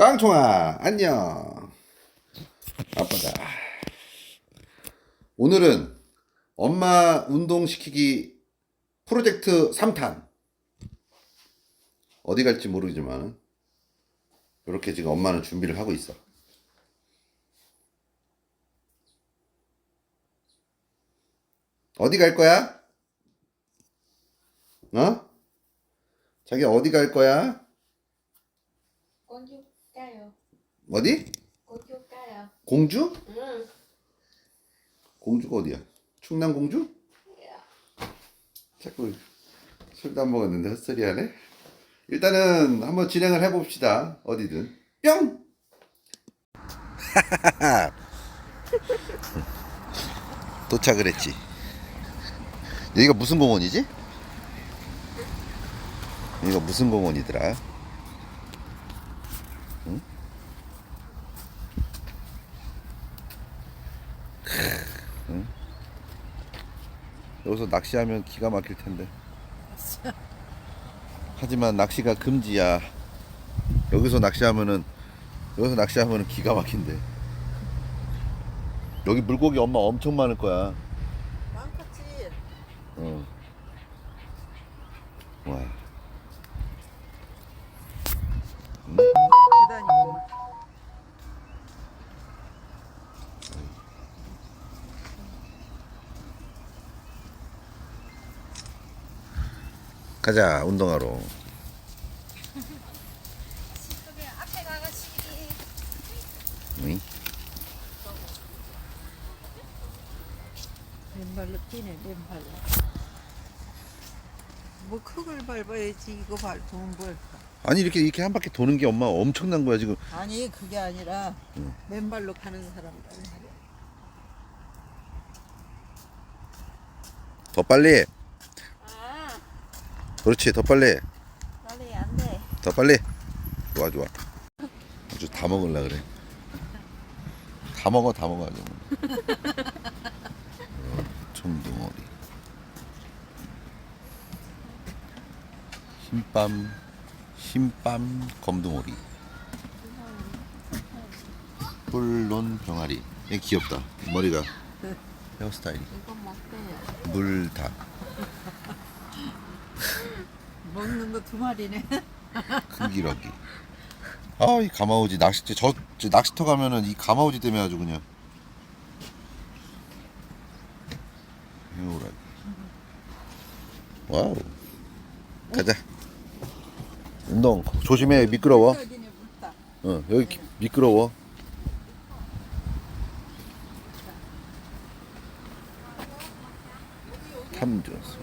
깡총아 안녕 아빠다 오늘은 엄마 운동시키기 프로젝트 3탄 어디 갈지 모르지만 이렇게 지금 엄마는 준비를 하고 있어 어디 갈 거야? 어? 자기 어디 갈 거야? 공주 가요. 어디? 공주 가요. 공주? 응. 공주가 어디야? 충남 공주? 자꾸 술도 안 먹었는데 헛소리 하네? 일단은 한번 진행을 해봅시다. 어디든. 뿅! 도착을 했지. 여기가 무슨 공원이지? 여기가 무슨 공원이더라? 응? 여기서 낚시하면 기가 막힐 텐데. 하지만 낚시가 금지야. 여기서 낚시하면은 여기서 낚시하면은 기가 막힌데. 여기 물고기 엄마 엄청 많을 거야. 많겠지. 어. 와. 계단 있고. 가자 운동하러. 응? 맨발로 뛰네 맨발로. 뭐 흙을 밟아야지 이거 밟으면 뭘까? 아니 이렇게 이렇게 한 바퀴 도는 게 엄마 엄청난 거야 지금. 아니 그게 아니라 응. 맨발로 가는 사람들. 더 빨리. 아, 그렇지 더 빨리. 빨리 안 돼. 더 빨리. 좋아 좋아. 아주 다 먹을라 그래. 다 먹어 다 먹어 아주. 어, 좀덩어리. 흰밤 흰밤 검둥오리. 뿔론 병아리. 얘 귀엽다. 머리가 헤어스타일이. 이거 먹대요. 물닭. 먹는 거 두 마리네. 큰 기러기. 아, 이 가마우지 낚시터 저, 저 낚시터 가면은 이 가마우지 때문에 아주 그냥 해오라기. 와우. 가자. 운동 조심해 미끄러워. 어, 여기 기- 미끄러워. 탐조스.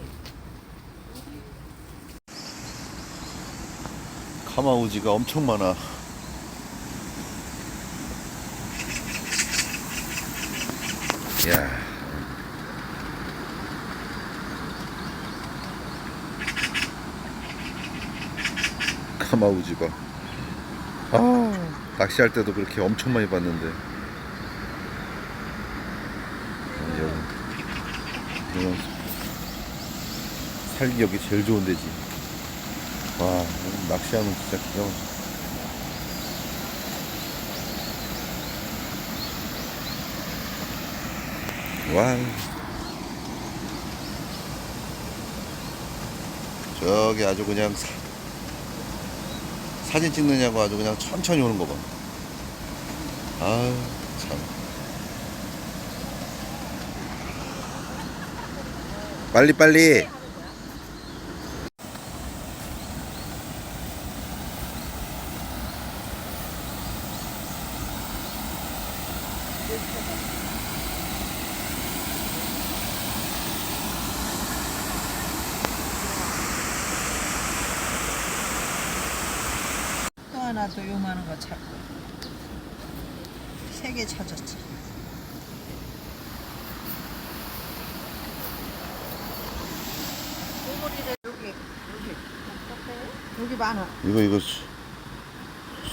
카마우지가 엄청 많아. 야. 카마우지 봐. 아, 낚시할 때도 그렇게 엄청 많이 봤는데. 아, 여기, 이건 살기 여기 제일 좋은 데지. 와, 낚시하면 진짜 막혀. 와. 저기 아주 그냥 사, 사진 찍느냐고 아주 그냥 천천히 오는 거 봐. 아유, 참. 빨리, 빨리. 또 하나 또 요만한 거 찾고. 세 개 찾았지. 여기 여기 여기 많아. 이거, 이거, 수-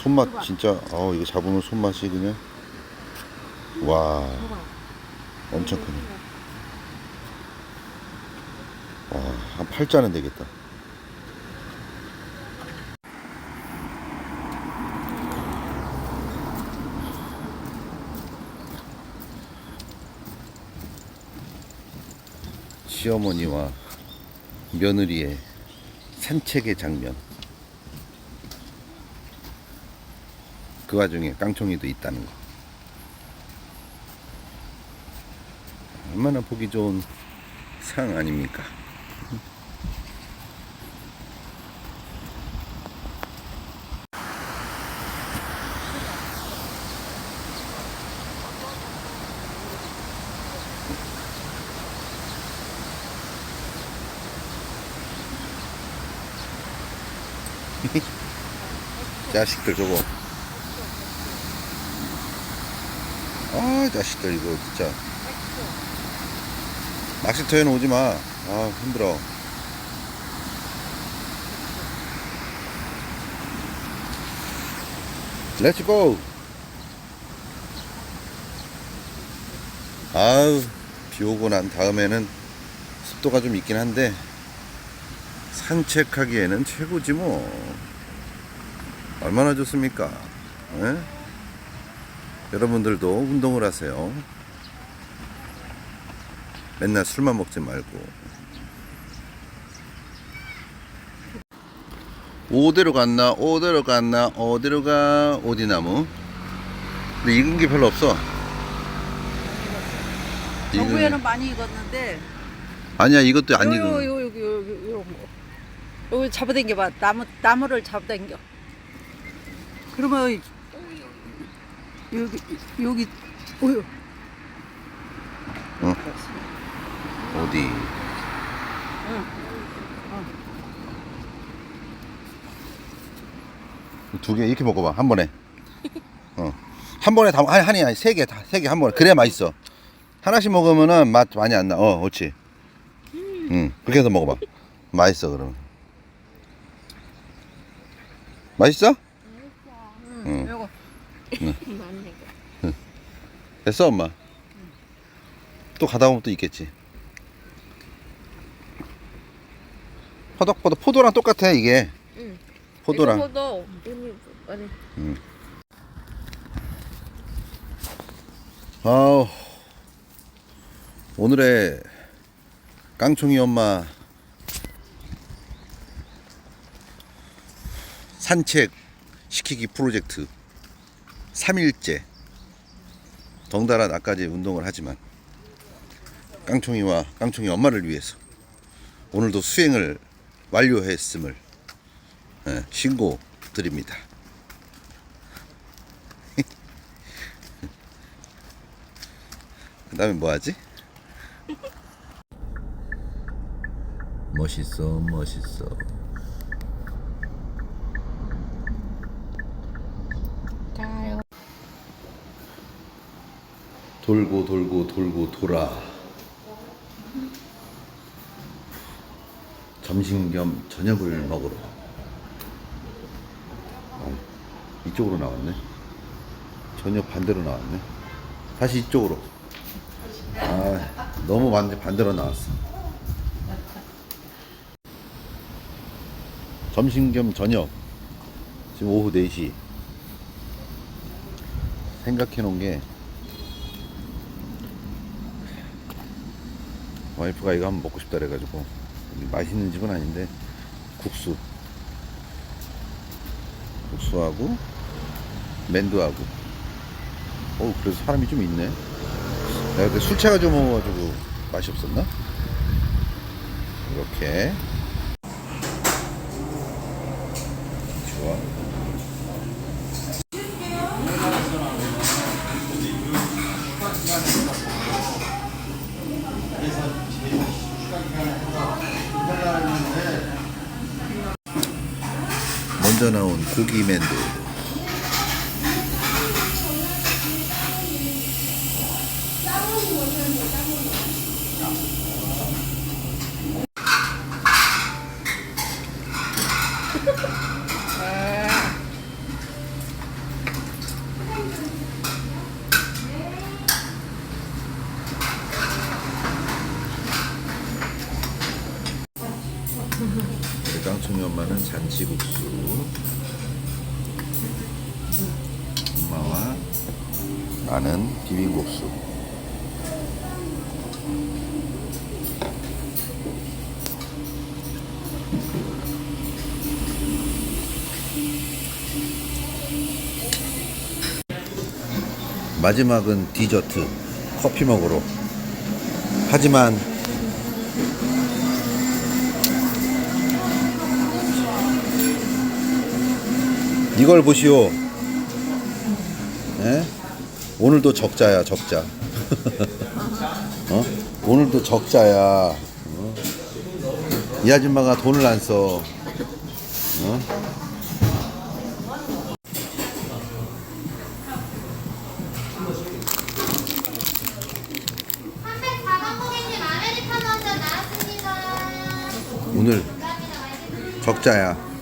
손맛 진짜, 어, 이거 잡으면 손맛이 그냥. 와, 엄청 크네. 와, 한 8자는 되겠다. 시어머니와 며느리의 산책의 장면. 그 와중에 깡총이도 있다는 거. 얼마나 보기 좋은 상 아닙니까? 자식들 저거. 아 자식들 이거 진짜. 낚시터에는 오지 마. 아 힘들어. 렛츠 고. 아우 비 오고 난 다음에는 습도가 좀 있긴 한데 산책하기에는 최고지 뭐. 얼마나 좋습니까? 예? 여러분들도 운동을 하세요. 맨날 술만 먹지 말고. 어디로 갔나? 어디로 갔나? 어디로 가? 어디나무? 근데 익은 게 별로 없어. 정부에는 많이 익었는데 아니야 이것도 안 요, 익은. 요, 요, 여기 여기 요, 여기 잡아당겨봐 나무 나무를 잡아당겨 그러면 여기 여기 오요 어디? 두개 이렇게 먹어봐 한 번에. 어. 한 번에 다 아니 아니 아니 세 개 다 세 개 한 번에 그래야 맛있어. 하나씩 먹으면은 맛 많이 안 나. 어, 그렇지. 응, 그렇게 해서 먹어봐. 맛있어 그러면. 맛있어? 응. 요거 맞네. 됐어 엄마. 또 가다 보면 또 있겠지. 포덕포덕 포도랑 똑같아 이게. 응. 포도랑. 포도. 아니. 아우 오늘의 깡총이 엄마 산책 시키기 프로젝트 3일째 덩달아 나까지 운동을 하지만 깡총이와 깡총이 엄마를 위해서 오늘도 수행을 완료했음을 예, 신고 드립니다. 그 다음에 뭐 하지? 멋있어 멋있어 돌고 돌고 돌고 돌아. 점심 겸 저녁을 먹으러. 어, 이쪽으로 나왔네. 저녁 반대로 나왔네. 다시 이쪽으로. 아 너무 완전 반대로 나왔어. 점심 겸 저녁. 지금 오후 4시. 생각해 놓은 게 와이프가 이거 한번 먹고 싶다 그래가지고 맛있는 집은 아닌데 국수. 국수하고 맨두하고. 어 그래서 사람이 좀 있네. 내가 그때 술 취해가지고 먹어가지고 맛이 없었나? 이렇게. 좋아 먼저 나온 고기 맨두 나는 비빔국수. 마지막은 디저트 커피 먹으러. 하지만 이걸 보시오. 에? 오늘도 적자야 적자 어? 오늘도 적자야 어? 이 아줌마가 돈을 안 써. 어? 오늘 적자야. 끝.